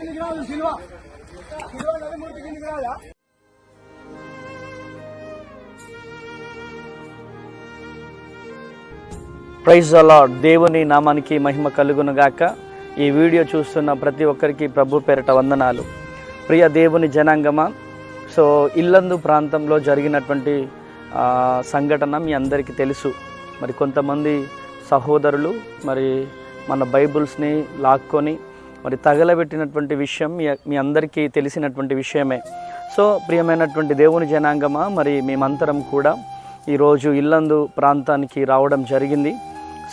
కిందికి సిల్వ సిల్వ నదిమూర్తి కిందికి రాదా? ప్రైజ్ అలా దేవుని నామానికి మహిమ కలుగునుగాక. ఈ వీడియో చూస్తున్న ప్రతి ఒక్కరికి ప్రభు పేరిట వందనాలు. ప్రియ దేవుని జనాంగమా సో ఇల్లందు ప్రాంతంలో జరిగినటువంటి సంఘటన మీ అందరికీ తెలుసు. మరి కొంతమంది సహోదరులు మరి మన బైబుల్స్ని లాక్కొని మరి తగలబెట్టినటువంటి విషయం మీ మీ అందరికీ తెలిసినటువంటి విషయమే. సో ప్రియమైనటువంటి దేవుని జనాంగమా మరి మేమంతరం కూడా ఈరోజు ఇల్లందు ప్రాంతానికి రావడం జరిగింది.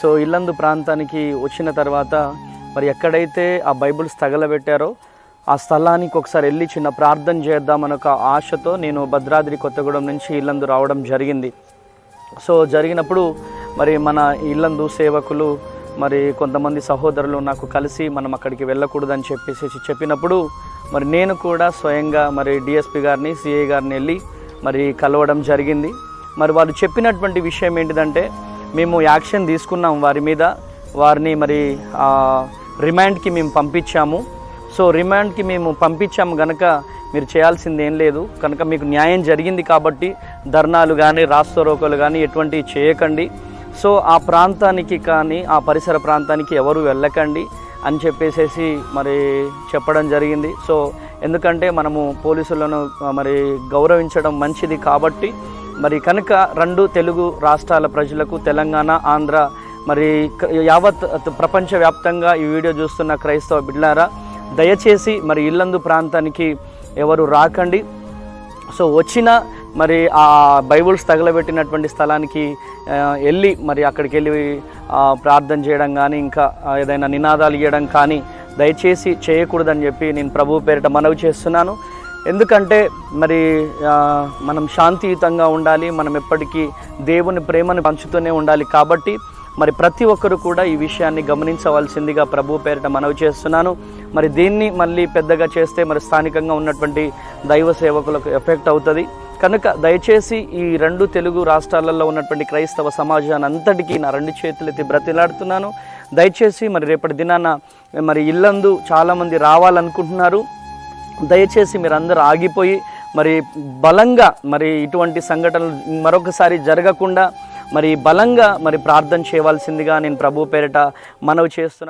సో ఇల్లందు ప్రాంతానికి వచ్చిన తర్వాత మరి ఎక్కడైతే ఆ బైబుల్స్ తగలబెట్టారో ఆ స్థలానికి ఒకసారి వెళ్ళి చిన్న ప్రార్థన చేద్దామని ఒక ఆశతో నేను భద్రాద్రి కొత్తగూడెం నుంచి ఇల్లందు రావడం జరిగింది. సో జరిగినప్పుడు మరి మన ఇల్లందు సేవకులు మరి కొంతమంది సహోదరులు నాకు కలిసి మనం అక్కడికి వెళ్ళకూడదని చెప్పేసి చెప్పినప్పుడు మరి నేను కూడా స్వయంగా మరి డిఎస్పి గారిని సిఐ గారిని వెళ్ళి మరి కలవడం జరిగింది. మరి వారు చెప్పినటువంటి విషయం ఏంటిదంటే మేము యాక్షన్ తీసుకున్నాం వారి మీద. వారిని మరి రిమాండ్కి మేము పంపించాము. సో రిమాండ్కి మేము పంపించాము గనక మీరు చేయాల్సింది ఏం లేదు. కనుక మీకు న్యాయం జరిగింది కాబట్టి ధర్నాలు కానీ రాస్తోరోకలు కానీ ఎటువంటివి చేయకండి. సో ఆ ప్రాంతానికి కానీ ఆ పరిసర ప్రాంతానికి ఎవరు వెళ్ళకండి అని చెప్పేసేసి మరి చెప్పడం జరిగింది. సో ఎందుకంటే మనము పోలీసులను మరి గౌరవించడం మంచిది కాబట్టి మరి కనుక రెండు తెలుగు రాష్ట్రాల ప్రజలకు తెలంగాణ ఆంధ్ర మరి యావత్ ప్రపంచవ్యాప్తంగా ఈ వీడియో చూస్తున్న క్రైస్తవ బిడ్లారా దయచేసి మరి ఇల్లందు ప్రాంతానికి ఎవరు రాకండి. సో వచ్చిన మరి ఆ బైబుల్స్ తగలబెట్టినటువంటి స్థలానికి వెళ్ళి మరి అక్కడికి వెళ్ళి ప్రార్థన చేయడం కానీ ఇంకా ఏదైనా నినాదాలు ఇవ్వడం కానీ దయచేసి చేయకూడదని చెప్పి నేను ప్రభు పేరిట మనవి చేస్తున్నాను. ఎందుకంటే మరి మనం శాంతియుతంగా ఉండాలి మనం ఎప్పటికీ దేవుని ప్రేమను పంచుతూనే ఉండాలి కాబట్టి మరి ప్రతి ఒక్కరు కూడా ఈ విషయాన్ని గమనించవలసిందిగా ప్రభు పేరిట మనవి చేస్తున్నాను. మరి దీన్ని మళ్ళీ పెద్దగా చేస్తే మరి స్థానికంగా ఉన్నటువంటి దైవ సేవకులకు ఎఫెక్ట్ అవుతుంది. కనుక దయచేసి ఈ రెండు తెలుగు రాష్ట్రాలలో ఉన్నటువంటి క్రైస్తవ సమాజాన్ని అంతటికీ నా రెండు చేతులెత్తి బ్రతిలాడుతున్నాను. దయచేసి మరి రేపటి దినాన మరి ఇల్లందు చాలామంది రావాలనుకుంటున్నారు. దయచేసి మీరు అందరూ ఆగిపోయి మరి బలంగా మరి ఇటువంటి సంఘటనలు మరొకసారి జరగకుండా మరి బలంగా మరి ప్రార్థన చేయవలసిందిగా నేను ప్రభు పేరిట మనవి చేస్తున్నాను